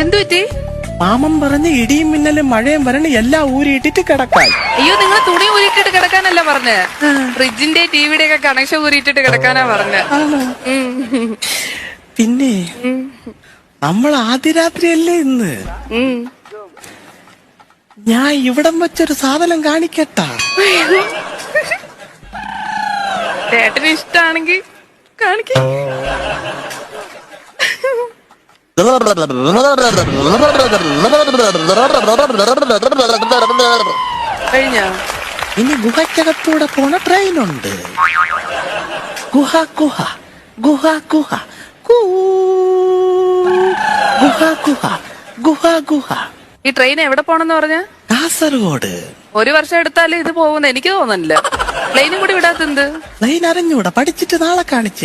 എന്തു പറ്റി? മാമൻ പറഞ്ഞ് ഇടിയും മിന്നലും മഴയും വരണ എല്ലാം ഊരിയിട്ടിട്ട് കിടക്കാൻ. അയ്യോ നിങ്ങൾ തുണി ഊരിയിട്ടിട്ട് കിടക്കാനല്ല പറഞ്ഞ്? ഫ്രിഡ്ജിന്റെ ടിവിയുടെ ഒക്കെ കണക്ഷൻ ഊരിയിട്ടിട്ട് കിടക്കാനാ പറഞ്ഞ്. പിന്നെ നമ്മൾ ആദ്യ രാത്രിയല്ലേ ഇന്ന് ഞാൻ ഇവിടം വെച്ചൊരു സാധനം കാണിക്കട്ടാ. ചേട്ടന് ഇഷ്ടാണെങ്കി കാണിക്ക. കഴിഞ്ഞോ? ഇനി ഗുഹയ്ക്കകത്തൂടെ പോണ ട്രെയിനുണ്ട്. ഗുഹ ഗുഹ ഗുഹ ഗുഹ കൂ. ഗുഹ ഗുഹ ഗുഹ ഗുഹ. ഈ ട്രെയിൻ എവിടെ പോണെന്ന് പറഞ്ഞ? കാസർഗോഡ്. ഒരു വർഷം എടുത്താലേ ഇത് പോകുന്ന. എനിക്ക് തോന്നുന്നില്ല. പ്ലെയിനും കൂടി വിടാത്തെന്ത് ലൈൻ അറിഞ്ഞൂടാ പഠിച്ചിട്ട് നാളെ കാണിച്ച്.